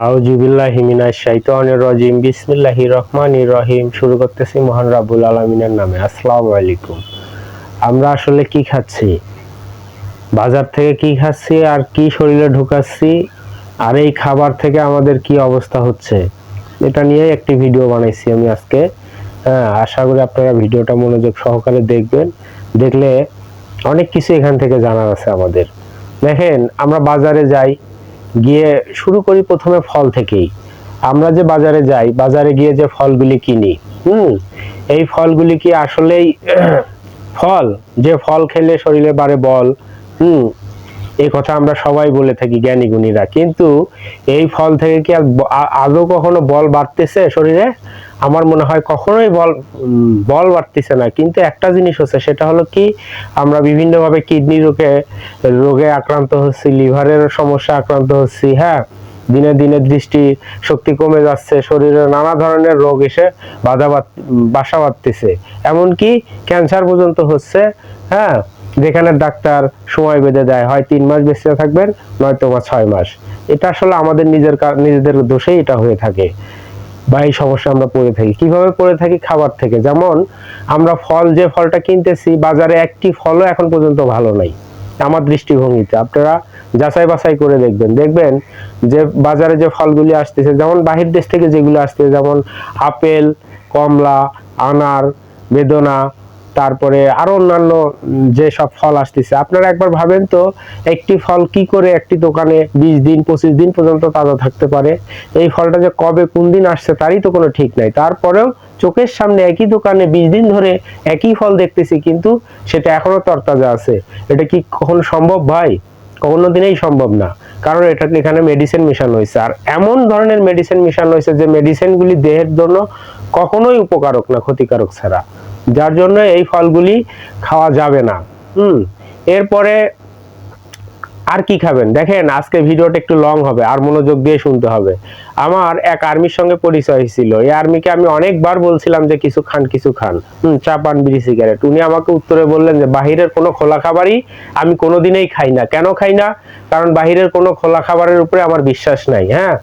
আউজুবিল্লাহি মিনাশ শাইতানির রাজিম। বিসমিল্লাহির রহমানির রহিম। শুরু করতেছি মহান রাব্বুল আলামিনের নামে। আসসালামু আমরা বাজার থেকে কি খাচ্ছি? আর কি শরীরে ঢুকাচ্ছি? আর এই খাবার থেকে আমাদের কি অবস্থা হচ্ছে? এটা নিয়ে একটি ভিডিও বানাইছি আমি আজকে। হ্যাঁ আশা করি আপনারা ভিডিওটা মনোযোগ সহকারে দেখবেন। দেখলে অনেক কিছু এখান থেকে জানার আছে আমাদের। দেখেন, আমরা বাজারে যাই। গিয়ে শুরু করি প্রথমে ফল থেকেই। আমরা যে বাজারে যাই, বাজারে গিয়ে যে ফলগুলি কিনি, হুম, এই ফলগুলি কি আসলেই ফল? যে ফল খেলে শরীরে বাড়ে বল, হুম এই কথা আমরা সবাই বলে থাকি, জ্ঞানী গুণীরা। কিন্তু এই ফল থেকে কি আদৌ কখনো বল বাড়তেছে শরীরে? আমার মনে হয় কখনোই বল বল বাড়তেছে না। কিন্তু একটা জিনিস হচ্ছে, সেটা হলো কি, আমরা বিভিন্নভাবে কিডনি রোগে রোগে আক্রান্ত হচ্ছি, লিভারের সমস্যা আক্রান্ত হচ্ছি হ্যাঁ? দিনে দিনে দৃষ্টি শক্তি কমে যাচ্ছে, শরীরে নানা ধরনের রোগ এসে বাধা বাঁধ- বাসা বাঁধতেছে। এমনকি ক্যান্সার পর্যন্ত হচ্ছে হ্যাঁ? যেখানে ডাক্তার সময় বেঁধে দেয়, হয় তিন মাস বেঁচে থাকবেন, নয়তো বা ছয় মাস। এটা আসলে আমাদের নিজের নিজেদের দোষেই এটা হয়ে থাকে বা এই সমস্যা আমরা পড়ে থাকি। কীভাবে পড়ে থাকি? খাবার থেকে। যেমন আমরা ফল, যে ফলটা কিনতেছি, বাজারে একটি ফলও এখন পর্যন্ত ভালো নাই আমার দৃষ্টিভঙ্গিতে। আপনারা যাচাই বাছাই করে দেখবেন। দেখবেন যে বাজারে যে ফলগুলি আসতেছে, যেমন বাহির দেশ থেকে যেগুলো আসতেছে, যেমন আপেল, কমলা, আনার, বেদনা তারপরে আরও অন্যান্য যে সব ফল আসতেছে। আপনারা একবার ভাবেন তো, একটি ফল কি করে একটি দোকানে বিশ দিন, পঁচিশ দিন পর্যন্ত তাজা থাকতে পারে? এই ফলটা যে কবে, কোন দিন আসছে তারই তো কোনো ঠিক নাই। তারপরেও চোখের সামনে একই দোকানে বিশ দিন ধরে একই ফল দেখতেছি, কিন্তু সেটা এখনও তরতাজা আছে। এটা কি কখনো সম্ভব ভাই? কোনো দিনেই সম্ভব না। কারণ এটা এখানে মেডিসিন মেশানো হয়েছে। আর এমন ধরনের মেডিসিন মেশানো হয়েছে যে মেডিসিনগুলি দেহের জন্য কখনোই উপকারক না, ক্ষতিকারক ছাড়া। যার জন্য এই ফলগুলি খাওয়া যাবে না। হুম এরপরে আর কি খাবেন? দেখেন, আজকে ভিডিওটা একটু লং হবে, আর মনোযোগ দিয়ে শুনতে হবে। আমার এক আর্মির সঙ্গে পরিচয় ছিল। এই আর্মিকে আমি অনেকবার বলছিলাম যে, কিছু খান কিছু খান। হুম, চা পান, বিড়ি সিগারেট উনি আমাকে উত্তরে বললেন যে, বাহিরের কোনো খোলা খাবারই আমি কোনোদিনই খাই না। কেন খাই না? কারণ বাহিরের কোনো খোলা খাবারের উপরে আমার বিশ্বাস নাই হ্যাঁ?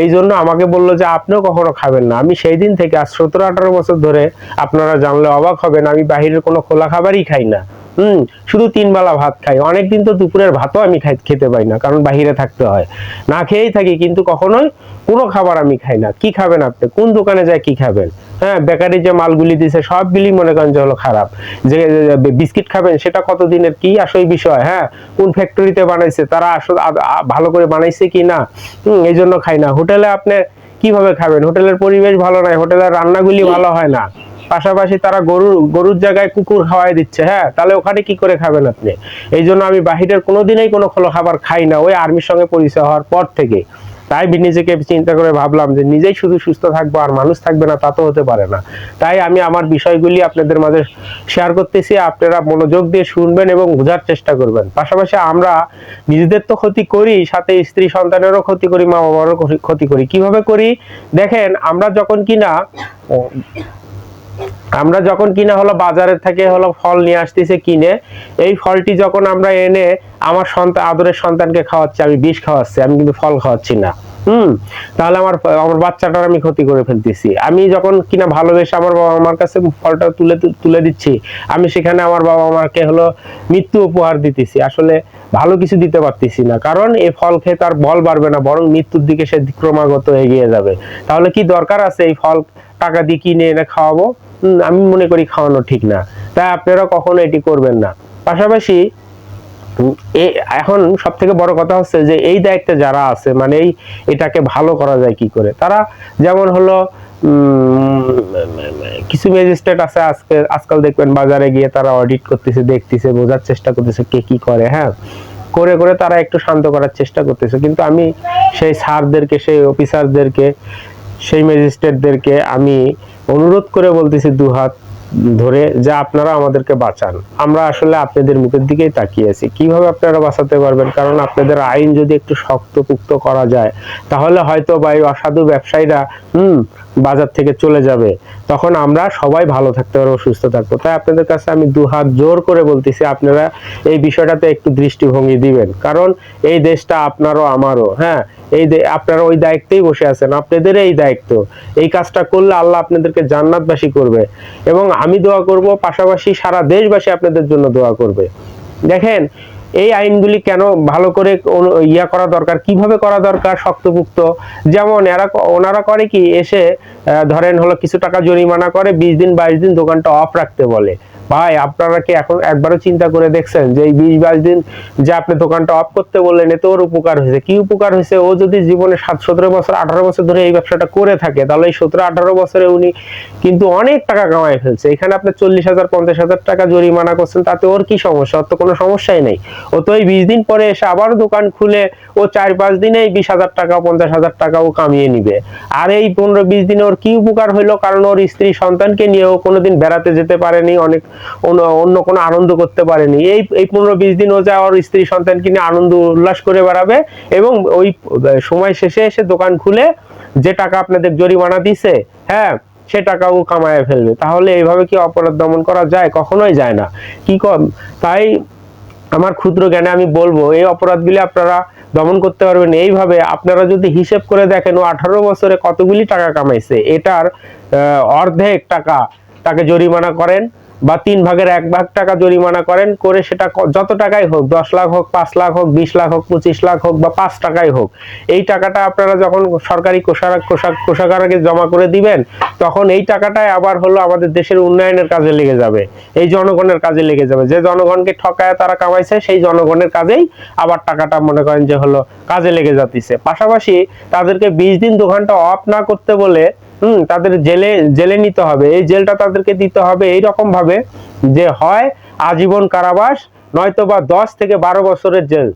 এই জন্য আমাকে বলল যে, আপনিও কখনো খাবেন না। আমি সেই দিন থেকে, আজ সতেরো আঠারো বছর ধরে আপনারা জানলে অবাক হবেন, আমি বাহিরের কোনো খোলা খাবারই খাই না। হুম শুধু তিন বেলা ভাত খাই। অনেকদিন তো দুপুরের ভাতও আমি খাই খেতে পাই না কারণ বাহিরে থাকতে হয়। না খেয়েই থাকি কিন্তু কখনোই কোনো খাবার আমি খাই না। কি খাবেন আপনি? কোন দোকানে যায় কি খাবেন? হ্যাঁ বেকারি যে মালগুলি দিছে সবগুলি মনে করেন যে হলো খারাপ। যে বিস্কিট খাবেন সেটা কতদিনের কি আসল বিষয়? হ্যাঁ কোন ফ্যাক্টরিতে বানাইছে তারা আসলে ভালো করে বানাইছে কি না? হুম এই জন্য খাই না। হোটেলে আপনি কীভাবে খাবেন? হোটেলের পরিবেশ ভালো নয় হোটেলের রান্নাগুলি ভালো হয় না। পাশাপাশি তারা গরুর গরুর জায়গায় কুকুর খাওয়াই দিচ্ছে হ্যাঁ? তাহলে ওখানে কি করে খাবেন আপনি? এই জন্য আমি বাহিরের কোনোদিনই কোনো খোলো খাবার খাই না। ওই আর্মির সঙ্গে পরিচয় হওয়ার পর থেকে। তাই নিজেকে চিন্তা করে ভাবলাম যে নিজেই শুধু সুস্থ থাকব আর মানুষ থাকবে না, তা তো হতে পারে না। তাই আমি আমার বিষয়গুলি আপনাদের মাঝে শেয়ার করতেছি। আপনারা মনোযোগ দিয়ে শুনবেন এবং বোঝার চেষ্টা করবেন। পাশাপাশি আমরা নিজেদের তো ক্ষতি করি, সাথে স্ত্রী সন্তানেরও ক্ষতি করি মা বাবারও ক্ষতি- করি। কীভাবে করি? দেখেন, আমরা যখন কিনা আমরা যখন কিনা হলো বাজারের থেকে হলো ফল নিয়ে আসতেছে কিনে, এই ফলটি যখন আমরা এনে আমার সন্তান, আদরের সন্তানকে খাওয়াচ্ছি, আমি বিষ খাওয়াচ্ছি, আমি কিন্তু ফল খাওয়াচ্ছি না। হুম? তাহলে আমার আমার বাচ্চাটার আমি ক্ষতি করে ফেলতেছি। আমি যখন কিনা ভালোবেসে আমার বাবা আমার কাছে ফলটা তুলে তুলে দিচ্ছি, আমি সেখানে আমার বাবা আমাকে হলো মৃত্যু উপহার দিতেছি। আসলে ভালো কিছু দিতে পারতেছি না, কারণ এই ফল খেয়ে তার বল বাড়বে না, বরং মৃত্যুর দিকে সে ক্রমাগত এগিয়ে যাবে। তাহলে কি দরকার আছে এই ফল টাকা দিয়ে কিনে এনে খাওয়াবো? আমি মনে করি খাওয়ানো ঠিক না। তাই আপনারা কখনো এটি করবেন না। পাশাপাশি এখন সব থেকে বড় কথা হচ্ছে যে, এই দায়িত্বে যারা আছে মানে এই, এটাকে ভালো করা যায় কি করে? তারা যেমন হলো কিছু ম্যাজিস্ট্রেট আছে আজকে, আজকাল দেখবেন বাজারে গিয়ে তারা অডিট করতেছে, দেখতেছে, বোঝার চেষ্টা করতেছে কে কি করে হ্যাঁ? করে করে তারা একটু শান্ত করার চেষ্টা করতেছে। কিন্তু আমি সেই স্যারদেরকে, সেই অফিসারদেরকে সেই ম্যাজিস্ট্রেটদেরকে আমি অনুরোধ করে বলতেছি দু হাত ধরে যে আপনারা আমাদেরকে বাঁচান। আমরা আসলে আপনাদের মুখের দিকেই তাকিয়ে আছি। কীভাবে আপনারা বাঁচাতে পারবেন? কারণ আপনাদের আইন যদি একটু শক্ত পুক্ত করা যায়, তাহলে হয়তো বা এই অসাধু ব্যবসায়ীরা, হুম বাজার থেকে চলে যাবে, তখন আমরা সবাই ভালো থাকতে পারব, সুস্থ থাকব। তাই আপনাদের কাছে আমি দু হাত জোর করে বলতেছি, আপনারা এই বিষয়টাতে একটু দৃষ্টিভঙ্গি দিবেন। কারণ এই দেশটা আপনারও আমারও হ্যাঁ? এই আপনারা ওই দায়িত্বেই বসে আছেন, আপনাদের এই দায়িত্ব। এই কাজটা করলে আল্লাহ আপনাদেরকে জান্নাতবাসী করবে। এবং আমি দোয়া করব, পাশাপাশি সারা দেশবাসী আপনাদের জন্য দোয়া করবে। দেখেন এই আইনগুলি কেন ভালো করে ইয়া করা দরকার? কীভাবে করা দরকার? শক্তপুক্ত যেমন এরা ওনারা করে কি, এসে ধরেন হলো কিছু টাকা জরিমানা করে, বিশ দিন, বাইশ দিন দোকানটা অফ রাখতে বলে। ভাই, আপনারা কি এখন একবারও চিন্তা করে দেখছেন যে এই বিশ বাইশ দিন যে আপনি দোকানটা অফ করতে বললেন, এতে ওর উপকার হয়েছে? কি উপকার হয়েছে? ও যদি জীবনে সাত, সতেরো বছর, আঠারো বছর ধরে এই ব্যবসাটা করে থাকে, তাহলে এই সতেরো, আঠারো বছরে উনি কিন্তু অনেক টাকা কামাই ফেলছে। এখানে আপনি চল্লিশ হাজার, পঞ্চাশ হাজার টাকা জরিমানা করছেন, তাতে ওর কি সমস্যা? ওর তো কোনো সমস্যাই নেই। ও তো এই বিশ দিন পরে এসে আবার দোকান খুলে, ও চার, পাঁচ দিনেই বিশ হাজার টাকা, পঞ্চাশ হাজার টাকা ও কামিয়ে নিবে। আর এই পনেরো, বিশ দিনে ওর কি উপকার হইল? কারণ ওর স্ত্রী সন্তানকে নিয়ে ও কোনোদিন বেড়াতে যেতে পারেনি, অনেক অন্য- কোনো আনন্দ করতে পারেনি। এই এই পনেরো বিশ দিন ও যা স্ত্রী সন্তানকে নিয়ে আনন্দ উল্লাস করে বেড়াবে এবং ওই সময় শেষে এসে দোকান খুলে যে টাকা আপনাদের জরিমানা দিছে হ্যাঁ সে টাকা ও কামায় ফেলবে। তাহলে এইভাবে কি অপরাধ দমন করা যায়? কখনোই যায় না। কি কম তাই আমার ক্ষুদ্র জ্ঞানে আমি বলব, এই অপরাধগুলি আপনারা দমন করতে পারবেন। এইভাবে আপনারা যদি হিসেব করে দেখেন, ও আঠারো বছরে কতগুলি টাকা কামাইছে, এটার অর্ধেক টাকা তাকে জরিমানা করেন। বা তিন ভাগের এক ভাগ টাকা জরিমানা করেন, করে সেটা যত টাকাই হোক, দশ লাখ হোক, পাঁচ লাখ হোক, বিশ লাখ হোক, পঁচিশ লাখ হোক বা পাঁচ টাকাই হোক, এই টাকাটা আপনারা যখন সরকারি কোষাগার কোষা- কোষাগারে জমা করে দিবেন, তখন এই টাকাটাই আবার হলো আমাদের দেশের উন্নয়নের কাজে লেগে যাবে, এই জনগণের কাজে লেগে যাবে। যে জনগণকে ঠকায় তারা কামাইছে, সেই জনগণের কাজেই আবার টাকাটা মনে করেন যে হলো কাজে লেগে যাচ্ছে পাশাপাশি তাদেরকে বিশ দিন দোকানটা অফ না করতে বলে হুম, তাদের জেলে জেলে নিতে হবে। এই জেলটা তাদেরকে দিতে হবে এই রকম ভাবে যে হয় আজীবন কারাবাস, নয়তো বা দশ থেকে বারো বছরের জেল।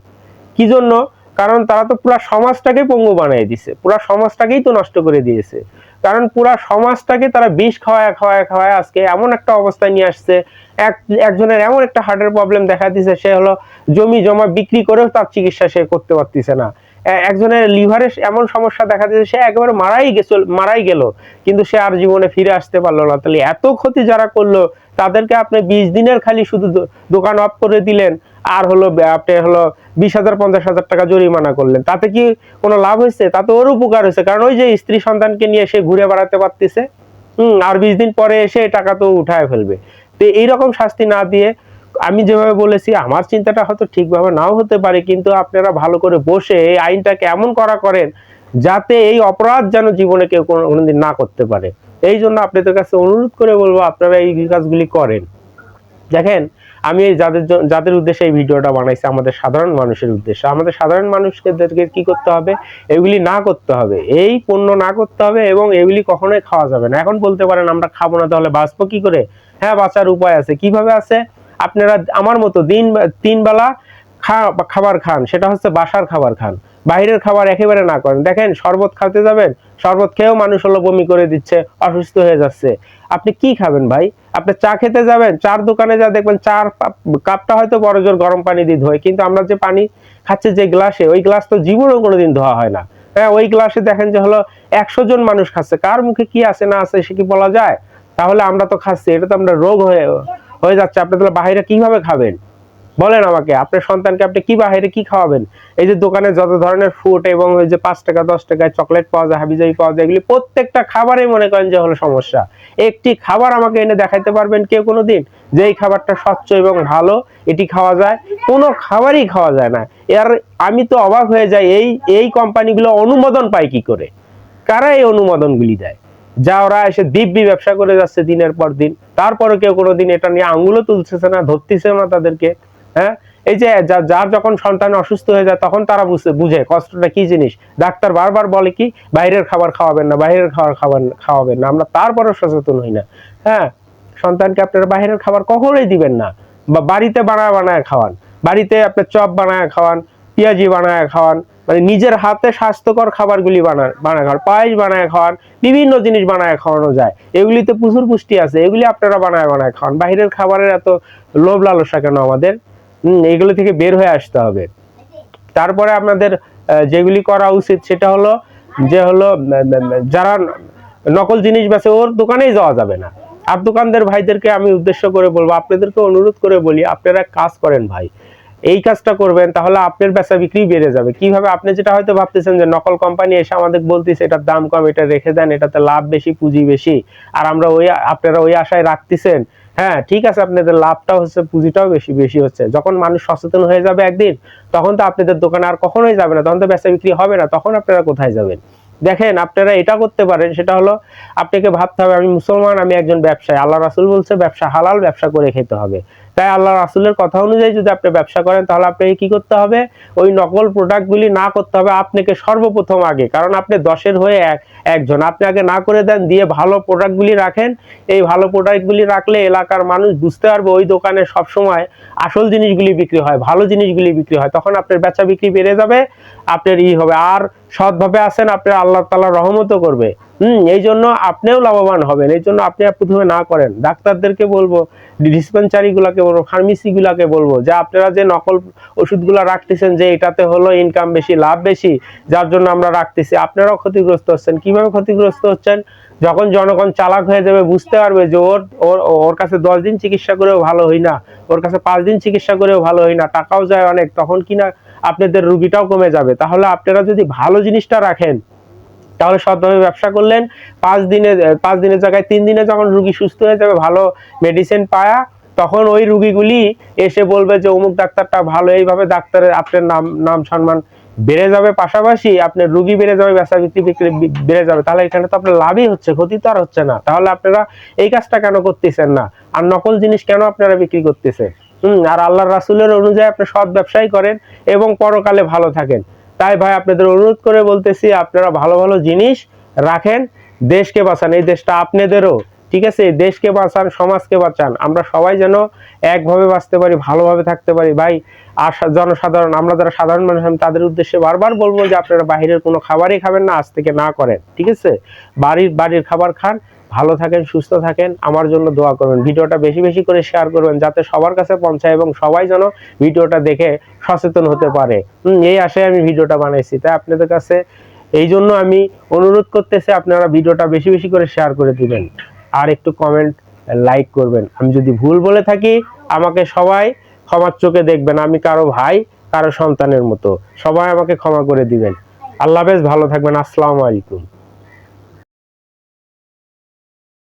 কি জন্য? কারণ তারা তো পুরো সমাজটাকে পঙ্গু বানিয়ে দিছে। পুরো সমাজটাকেই তো নষ্ট করে দিয়েছে। কারণ পুরো সমাজটাকে তারা বিষ খাওয়ায় খাওয়ায় খাওয়ায় আজকে এমন একটা অবস্থায় নিয়ে আসছে। এক, একজনের এমন একটা হার্টের প্রবলেম দেখা দিছে, সে হলো জমি জমা বিক্রি করেও তার চিকিৎসা সে করতে পারতেছে না। একজনের লিভারের এমন সমস্যা দেখা দিয়েছে, সে একেবারে মারাই গেছিল, মারাই গেল। কিন্তু সে আর জীবনে ফিরে আসতে পারল না। তাহলে এত ক্ষতি যারা করল, তাদেরকে আপনি বিশ দিনের খালি শুধু দোকান অফ করে দিলেন, আর হলো আপনি হলো বিশ হাজার, পঞ্চাশ হাজার টাকা জরিমানা করলেন। তাতে কি কোনো লাভ হয়েছে? তাতে ওর উপকার হয়েছে। কারণ ওই যে স্ত্রী সন্তানকে নিয়ে সে ঘুরে বেড়াতে পারতেছে, হম, আর বিশ দিন পরে এসে টাকা তো উঠায় ফেলবে। তো এইরকম শাস্তি না দিয়ে আমি যেভাবে বলেছি, আমার চিন্তাটা হয়তো ঠিকভাবে নাও হতে পারে, কিন্তু আপনারা ভালো করে বসে এই আইনটাকে এমন করা করেন যাতে এই অপরাধ যেন জীবনে কেউ কোনো- কোনোদিন না করতে পারে। এই জন্য আপনাদের কাছে অনুরোধ করে বলব, আপনারা এই কাজগুলি করেন। দেখেন, আমি এই যাদের যাদের উদ্দেশ্যে এই ভিডিওটা বানাইছি, আমাদের সাধারণ মানুষের উদ্দেশ্যে। আমাদের সাধারণ মানুষদেরকে কি করতে হবে? এগুলি না করতে হবে। এই পণ্য না করতে হবে এবং এগুলি কখনোই খাওয়া যাবে না। এখন বলতে পারেন, আমরা খাব না তাহলে বাঁচবো কি করে? হ্যাঁ বাঁচার উপায় আছে। কীভাবে আছে? আপনারা আমার মতো দিন তিন বেলা খা- খাবার খান। সেটা হচ্ছে বাসার খাবার খান। বাইরের খাবার একেবারে না করেন। দেখেন, শরবত খাতে যাবেন, শরবত খেয়েও মানুষ হলো বমি করে দিচ্ছে, অসুস্থ হয়ে যাচ্ছে। আপনি কি খাবেন ভাই? আপনি চা খেতে যাবেন, চার দোকানে যা দেখবেন, চার কাপ- কাপটা হয়তো বড় জোর গরম পানি দিয়ে ধোয়, কিন্তু আমরা যে পানি খাচ্ছি যে গ্লাসে, ওই গ্লাস তো জীবনেও কোনোদিন ধোয়া হয় না। হ্যাঁ ওই গ্লাসে দেখেন যে হলো একশো জন মানুষ খাচ্ছে। কার মুখে কি আছে না আছে সে কি বলা যায়? তাহলে আমরা তো খাচ্ছি, এটা তো আমরা রোগ হয়ে হয়ে যাচ্ছে, আপনি তাহলে বাহিরে কীভাবে খাবেন? বলেন আমাকে, আপনার সন্তানকে আপনি কি বাহিরে কি খাওয়াবেন? এই যে দোকানে যত ধরনের ফুড এবং ওই যে পাঁচ টাকা, দশ টাকায় চকলেট পাওয়া যায়, হাবিজাবি পাওয়া যায়, এগুলি প্রত্যেকটা খাবারে মনে করেন যে হলো সমস্যা। একটি খাবার আমাকে এনে দেখাইতে পারবেন কেউ কোনো দিন যে এই খাবারটা স্বচ্ছ এবং ভালো, এটি খাওয়া যায়, কোনো খাবারই খাওয়া যায় না। এর, আমি তো অবাক হয়ে যাই, এই এই কোম্পানিগুলো অনুমোদন পায় কি করে? কারা এই অনুমোদনগুলি দেয়? যা ওরা এসে দিব্যি ব্যবসা করে যাচ্ছে দিনের পর দিন। তারপরে কেউ কোনোদিন এটা নিয়ে আঙ্গুলও তুলতেছে না, ধরতেছে না তাদেরকে হ্যাঁ? এই যে যার যখন সন্তান অসুস্থ হয়ে যায়, তখন তারা বুঝে বুঝে কষ্টটা কি জিনিস? ডাক্তার বারবার বলে কি, বাইরের খাবার খাওয়াবেন না, বাইরের খাবার খাবার খাওয়াবেন না। আমরা তারপরে সচেতন হই না হ্যাঁ? সন্তানকে আপনারা বাইরের খাবার কখনোই দিবেন না। বা বাড়িতে বানায় বানায় খাওয়ান, বাড়িতে আপনার চপ বানায় খাওয়ান, পেঁয়াজি বানায় খাওয়ান মানে নিজের হাতে স্বাস্থ্যকর খাবারগুলি বানায় বানায় খাওয়ান, পায়েস বানায় খাওয়ান, বিভিন্ন জিনিস বানায় খাওয়ানো যায়। এগুলিতে প্রচুর পুষ্টি আছে, এগুলি আপনারা বানায় বানায় খাওয়ান। বাইরের খাবারের এত লোভ লালসা কেন আমাদের? এগুলো থেকে বের হয়ে আসতে হবে। তারপরে আপনাদের যেগুলি করা উচিত সেটা হলো যে হলো যারা নকল জিনিস বেচে, ওর দোকানেই যাওয়া যাবে না। আর দোকানদার ভাইদেরকে আমি উদ্দেশ্য করে বলব, আপনাদেরকে অনুরোধ করে বলি, আপনারা কাজ করেন ভাই এই কাজটা করবেন, তাহলে আপনার বেচা বিক্রি বেড়ে যাবে। কীভাবে? আপনি যেটা হয়তো ভাবতেছেন যে নকল কোম্পানি এসে আমাদের বলতেছে, এটার দাম কম, এটা রেখে দেন, এটাতে লাভ বেশি, পুঁজি বেশি। আর আমরা ওই, আপনারা ওই আশায় রাখতেছেন হ্যাঁ ঠিক আছে, আপনাদের লাভটাও হচ্ছে, পুঁজিটাও বেশি বেশি হচ্ছে। যখন মানুষ সচেতন হয়ে যাবে একদিন, তখন তো আপনাদের দোকানে আর কখনোই যাবে না, তখন তো বেচা বিক্রি হবে না, তখন আপনারা কোথায় যাবেন? দেখেন, আপনারা এটা করতে পারেন, সেটা হলো, আপনাকে ভাবতে হবে, আমি মুসলমান, আমি একজন ব্যবসায়ী, আল্লাহ রাসুল বলছে, ব্যবসা হালাল, ব্যবসা করে খেতে হবে। তাই আল্লাহ রাসুলের কথা অনুযায়ী যদি আপনি ব্যবসা করেন, তাহলে আপনাকে কি করতে হবে? ওই নকল প্রোডাক্টগুলি না করতে হবে, আপনাকে সর্বপ্রথম আগে। কারণ আপনি দশের হয়ে এক, একজন। আপনি আগে না করে দেন, দিয়ে ভালো প্রোডাক্টগুলি রাখেন। এই ভালো প্রোডাক্টগুলি রাখলে এলাকার মানুষ বুঝতে পারবে, ওই দোকানে সবসময় আসল জিনিসগুলি বিক্রি হয়, ভালো জিনিসগুলি বিক্রি হয়। তখন আপনার বেচা বিক্রি বেড়ে যাবে, আপনার ই হবে। আর সৎভাবে আছেন, আপনার আল্লাহ তালা রহমতও করবে। হুম, এই জন্য আপনিও লাভবান হবেন, এই জন্য আপনি প্রথমে না করেন। ডাক্তারদেরকে বলব ডিসপেন্সারি গুলাকে বলব ফার্মেসি গুলাকে বলব, যে আপনারা যে নকল ওষুধগুলো রাখতেছেন, যে এটাতে হলো ইনকাম বেশি, লাভ বেশি, যার জন্য আমরা রাখতেছি, আপনারাও ক্ষতিগ্রস্ত হচ্ছেন। কীভাবে ক্ষতিগ্রস্ত হচ্ছেন? যখন জনগণ চালাক হয়ে যাবে, বুঝতে পারবে যে ওর ওর ওর কাছে দশ দিন চিকিৎসা করেও ভালো হই না, ওর কাছে পাঁচ দিন চিকিৎসা করেও ভালো হই না, টাকাও যায় অনেক, তখন কিনা আপনাদের রুগীটাও কমে যাবে। তাহলে আপনারা যদি ভালো জিনিসটা রাখেন তাহলে সৎভাবে ব্যবসা করলেন। পাঁচ দিনে পাঁচ দিনের জায়গায় তিন দিনে যখন রুগী সুস্থ হয়ে যাবে, ভালো মেডিসিন পায়া, তখন ওই রুগীগুলি এসে বলবে যে, অমুক ডাক্তারটা ভালো। এইভাবে ডাক্তারের আপনার নাম নাম সম্মান বেড়ে যাবে। পাশাপাশি আপনার রুগী বেড়ে যাবে, ব্যবসা বিক্রি বিক্রি বেড়ে যাবে। তাহলে এখানে তো আপনার লাভই হচ্ছে, ক্ষতি তো আর হচ্ছে না। তাহলে আপনারা এই কাজটা কেন করতেছেন না? আর নকল জিনিস কেন আপনারা বিক্রি করতেছে? হম, আর আল্লাহ রাসুলের অনুযায়ী আপনি সৎ ব্যবসায় করেন এবং পরকালে ভালো থাকেন। তাই ভাই আপনাদের অনুরোধ করে বলতেছি, আপনারা ভালো ভালো জিনিস রাখেন, দেশকে বাঁচান, এই দেশটা আপনাদেরও, ঠিক আছে? দেশকে বাঁচান, সমাজকে বাঁচান। আমরা সবাই যেন একভাবে বাঁচতে পারি, ভালোভাবে থাকতে পারি। ভাই আর জনসাধারণ, আমরা যারা সাধারণ মানুষ, আমি তাদের উদ্দেশ্যে বারবার বলব যে আপনারা বাইরের কোনো খাবারই খাবেন না, আজ থেকে না করেন, ঠিক আছে? বাড়ির বাড়ির খাবার খান ভালো থাকেন, সুস্থ থাকেন। আমার জন্য দোয়া করবেন। ভিডিওটা বেশি বেশি করে শেয়ার করবেন যাতে সবার কাছে পৌঁছায় এবং সবাই যেন ভিডিওটা দেখে সচেতন হতে পারে। এই আশায় আমি ভিডিওটা বানাইছি। তাই আপনাদের কাছে এই জন্য আমি অনুরোধ করতেছি, আপনারা ভিডিওটা বেশি বেশি করে শেয়ার করে দিবেন। আর একটু কমেন্ট লাইক করবেন। আমি যদি ভুল বলে থাকি, আমাকে সবাই ক্ষমার চোখে দেখবেন। আমি কারও ভাই, কারও সন্তানের মতো। সবাই আমাকে ক্ষমা করে দিবেন। আল্লাহ হাফেজ, ভালো থাকবেন। আসসালামু আলাইকুম।